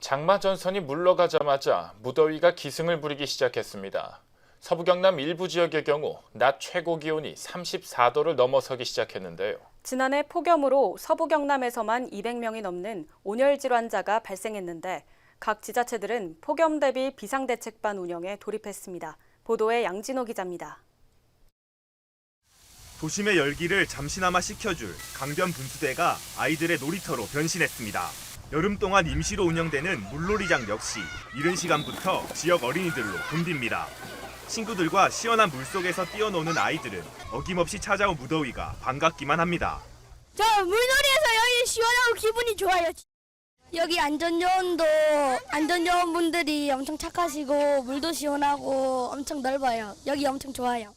장마 전선이 물러가자마자 무더위가 기승을 부리기 시작했습니다. 서부 경남 일부 지역의 경우 낮 최고 기온이 34도를 넘어서기 시작했는데요. 지난해 폭염으로 서부 경남에서만 200명이 넘는 온열 질환자가 발생했는데 각 지자체들은 폭염 대비 비상대책반 운영에 돌입했습니다. 보도에 양진호 기자입니다. 도심의 열기를 잠시나마 식혀줄 강변 분수대가 아이들의 놀이터로 변신했습니다. 여름 동안 임시로 운영되는 물놀이장 역시 이른 시간부터 지역 어린이들로 붐빕니다. 친구들과 시원한 물속에서 뛰어노는 아이들은 어김없이 찾아온 무더위가 반갑기만 합니다. 저 물놀이에서 여기 시원하고 기분이 좋아요. 여기 안전요원도 안전요원분들이 엄청 착하시고 물도 시원하고 엄청 넓어요. 여기 엄청 좋아요.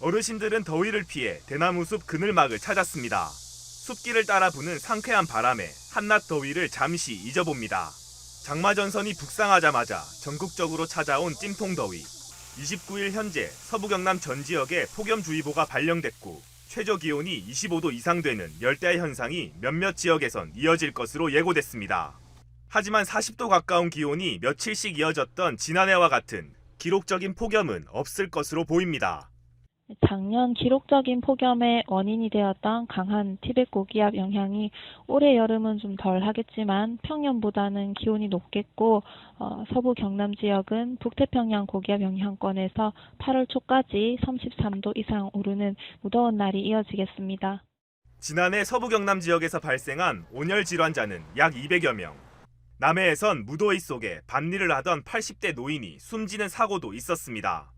어르신들은 더위를 피해 대나무 숲 그늘막을 찾았습니다. 숲길을 따라 부는 상쾌한 바람에 한낮 더위를 잠시 잊어봅니다. 장마 전선이 북상하자마자 전국적으로 찾아온 찜통 더위. 29일 현재 서부 경남 전 지역에 폭염주의보가 발령됐고 최저 기온이 25도 이상 되는 열대야 현상이 몇몇 지역에선 이어질 것으로 예고됐습니다. 하지만 40도 가까운 기온이 며칠씩 이어졌던 지난해와 같은 기록적인 폭염은 없을 것으로 보입니다. 작년 기록적인 폭염의 원인이 되었던 강한 티벳 고기압 영향이 올해 여름은 좀 덜 하겠지만 평년보다는 기온이 높겠고 어, 서부 경남 지역은 북태평양 고기압 영향권에서 8월 초까지 33도 이상 오르는 무더운 날이 이어지겠습니다. 지난해 서부 경남 지역에서 발생한 온열 질환자는 약 200여 명. 남해에선 무더위 속에 밭일을 하던 80대 노인이 숨지는 사고도 있었습니다.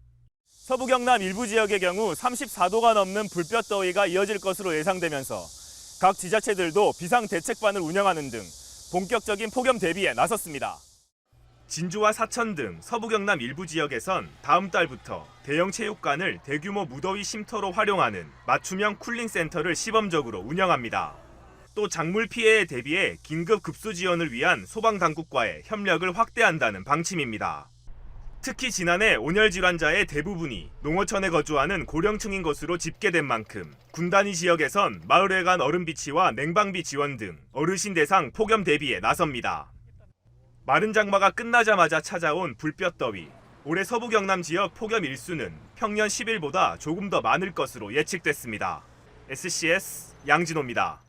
서부 경남 일부 지역의 경우 34도가 넘는 불볕 더위가 이어질 것으로 예상되면서 각 지자체들도 비상 대책반을 운영하는 등 본격적인 폭염 대비에 나섰습니다. 진주와 사천 등 서부 경남 일부 지역에선 다음 달부터 대형 체육관을 대규모 무더위 쉼터로 활용하는 맞춤형 쿨링 센터를 시범적으로 운영합니다. 또 작물 피해에 대비해 긴급 급수 지원을 위한 소방 당국과의 협력을 확대한다는 방침입니다. 특히 지난해 온열 질환자의 대부분이 농어촌에 거주하는 고령층인 것으로 집계된 만큼 군단위 지역에선 마을회관 얼음 비치와 냉방비 지원 등 어르신 대상 폭염 대비에 나섭니다. 마른 장마가 끝나자마자 찾아온 불볕더위. 올해 서부 경남 지역 폭염 일수는 평년 10일보다 조금 더 많을 것으로 예측됐습니다. SCS 양진호입니다.